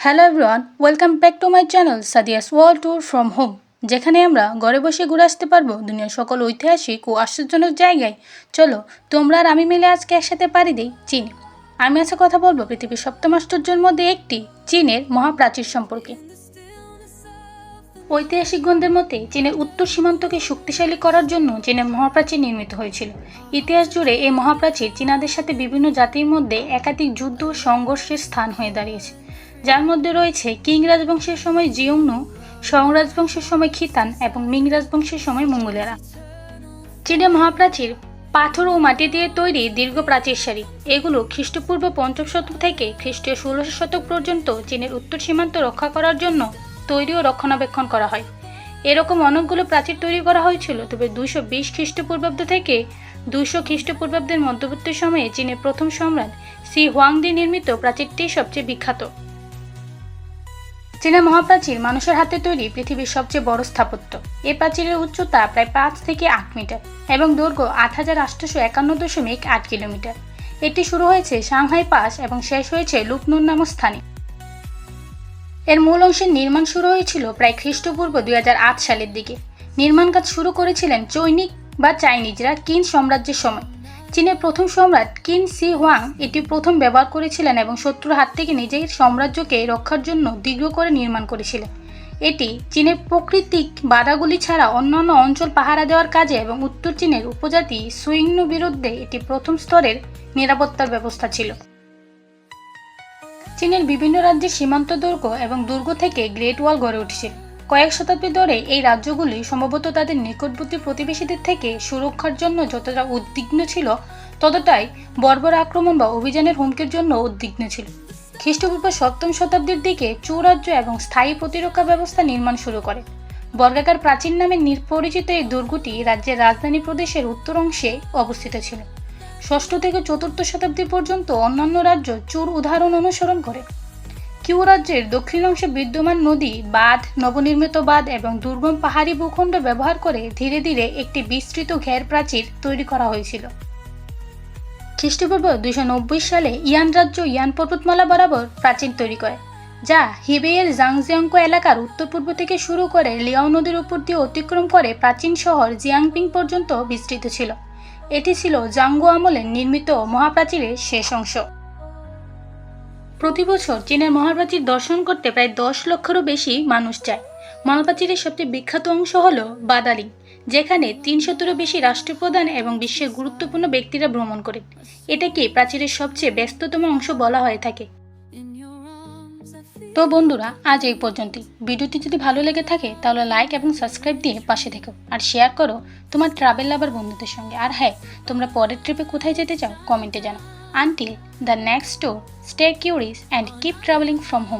Hello everyone welcome back to my channel Sadia's world tour from home যেখানে আমরা ঘরে বসে ঘুরে আসতে পারব দুনিয়ার সকল ঐতিহাসিক ও আশ্চর্যজনক জায়গায়। চলো, তোমরা আর আমি মিলে আজকে একসাথে পারি দিই চীন। আমি আজকে কথা বলব পৃথিবীর সপ্তম আশ্চর্যের মধ্যে একটি, চীনের মহাপ্রাচীর সম্পর্কে। ঐতিহাসিক গ্রন্থের মতে, চীনের উত্তর সীমান্তকে শক্তিশালী করার জন্য চীনের মহাপ্রাচীর নির্মিত হয়েছিল। ইতিহাস জুড়ে এই মহাপ্রাচীর চীনাদের সাথে বিভিন্ন জাতির মধ্যে একাধিক যুদ্ধ সংঘর্ষের স্থান হয়ে দাঁড়িয়েছে। যার মধ্যে রয়েছে কিং রাজবংশের সময় জিয়ংনু সং রাজবংশের সময় খিতান এবং মিং রাজবংশের সময় মঙ্গলেরা। চীনের মহাপ্রাচীর পাথর ও মাটি দিয়ে তৈরি দীর্ঘ প্রাচীর সারি। এগুলো খ্রিস্টপূর্ব পঞ্চম শতক থেকে খ্রিস্টীয় ষোলোশো শতক পর্যন্ত চীনের উত্তর সীমান্ত রক্ষা করার জন্য তৈরি ও রক্ষণাবেক্ষণ করা হয়। এরকম অনেকগুলো প্রাচীর তৈরি করা হয়েছিল, তবে দুইশো বিশ খ্রিস্টপূর্বাব্দ থেকে দুইশো খ্রিস্টপূর্বাব্দের মধ্যবর্তী সময়ে চীনের প্রথম সম্রাট সি হোয়াংদি নির্মিত প্রাচীরটি সবচেয়ে বিখ্যাত। চীনের মহাপ্রাচীর মানুষের হাতে তৈরি পৃথিবীর সবচেয়ে বড় স্থাপত্য। এ প্রাচীরের উচ্চতা প্রায় পাঁচ থেকে আট মিটার এবং দৈর্ঘ্য আট হাজার আটশোশো একান্ন দশমিক আট কিলোমিটার। এটি শুরু হয়েছে সাংহাই পাস এবং শেষ হয়েছে লুকনুন নামক স্থানে। এর মূল অংশের নির্মাণ শুরু হয়েছিল প্রায় খ্রিস্টপূর্ব দুই হাজার আট সালের দিকে। নির্মাণ কাজ শুরু করেছিলেন চৈনিক বা চাইনিজরা কিন সাম্রাজ্যের সময়। চীনের প্রথম সম্রাট কিন সি হোয়াং এটি প্রথম ব্যবহার করেছিলেন এবং শত্রুর হাত থেকে নিজের সাম্রাজ্যকে রক্ষার জন্য দীর্ঘ করে নির্মাণ করেছিলেন। এটি চীনের প্রাকৃতিক বাধাগুলি ছাড়া অন্যান্য অঞ্চল পাহারা দেওয়ার কাজে এবং উত্তর চীনের উপজাতি সুইংনু বিরুদ্ধে এটি প্রথম স্তরের নিরাপত্তার ব্যবস্থা ছিল। চীনের বিভিন্ন রাজ্যের সীমান্ত দুর্গ এবং দুর্গ থেকে গ্রেট ওয়াল গড়ে উঠেছিল কয়েক শতাব্দী ধরে এই রাজ্যগুলি সম্ভবত তাদের নিকটবর্তী প্রতিবেশীদের থেকে সুরক্ষার জন্য যতটা উদ্বিগ্ন ছিল, ততটাই বর্বর আক্রমণ বা অভিযানের হুমকির জন্য উদ্বিগ্ন ছিল। খ্রিস্টপূর্ব সপ্তম শতাব্দীর দিকে চু রাজ্য এবং স্থায়ী প্রতিরক্ষা ব্যবস্থা নির্মাণ শুরু করে। বর্গাকার প্রাচীন নামে পরিচিত এই দুর্গটি রাজ্যের রাজধানী প্রদেশের উত্তর অংশে অবস্থিত ছিল। ষষ্ঠ থেকে চতুর্থ শতাব্দী পর্যন্ত অন্যান্য রাজ্য চুর উদাহরণ অনুসরণ করে। কিউ রাজ্যের দক্ষিণ অংশে বিদ্যমান নদী, বাঁধ, নবনির্মিত বাঁধ এবং দুর্গম পাহাড়ি ভূখণ্ড ব্যবহার করে ধীরে ধীরে একটি বিস্তৃত ঘের প্রাচীর তৈরি করা হয়েছিল। খ্রিস্টপূর্ব দুইশো নব্বই সালে ইয়ান রাজ্য ইয়ান পর্বতমালা বরাবর প্রাচীর তৈরি করে, যা হিবেইয়ের জাংজিয়াংকো এলাকার উত্তর পূর্ব থেকে শুরু করে লিয়াও নদীর উপর দিয়ে অতিক্রম করে প্রাচীন শহর জিয়াংপিং পর্যন্ত বিস্তৃত ছিল। এটি ছিল জাঙ্গো আমলে নির্মিত মহাপ্রাচীরের শেষ অংশ। প্রতি বছর চীনের মহাপ্রাচীর দর্শন করতে প্রায় দশ লক্ষেরও বেশি মানুষ যায়। মহাপ্রাচীরের সবচেয়ে বিখ্যাত অংশ হল বাদালিং, যেখানে তিনশতেরও বেশি রাষ্ট্রপ্রধান এবং বিশ্বের গুরুত্বপূর্ণ ব্যক্তিরা ভ্রমণ করেন এটাকে প্রাচীরের সবচেয়ে ব্যস্ততম অংশ বলা হয়ে থাকে। তো বন্ধুরা, আজ এই পর্যন্তই। ভিডিওটি যদি ভালো লেগে থাকে, তাহলে লাইক এবং সাবস্ক্রাইব দিয়ে পাশে থেকো। আর শেয়ার করো তোমার ট্রাভেল লাভার বন্ধুদের সঙ্গে। আর হ্যাঁ তোমরা পরের ট্রিপে কোথায় যেতে চাও কমেন্টে জানাও। Until the next tour, stay curious and keep traveling from home.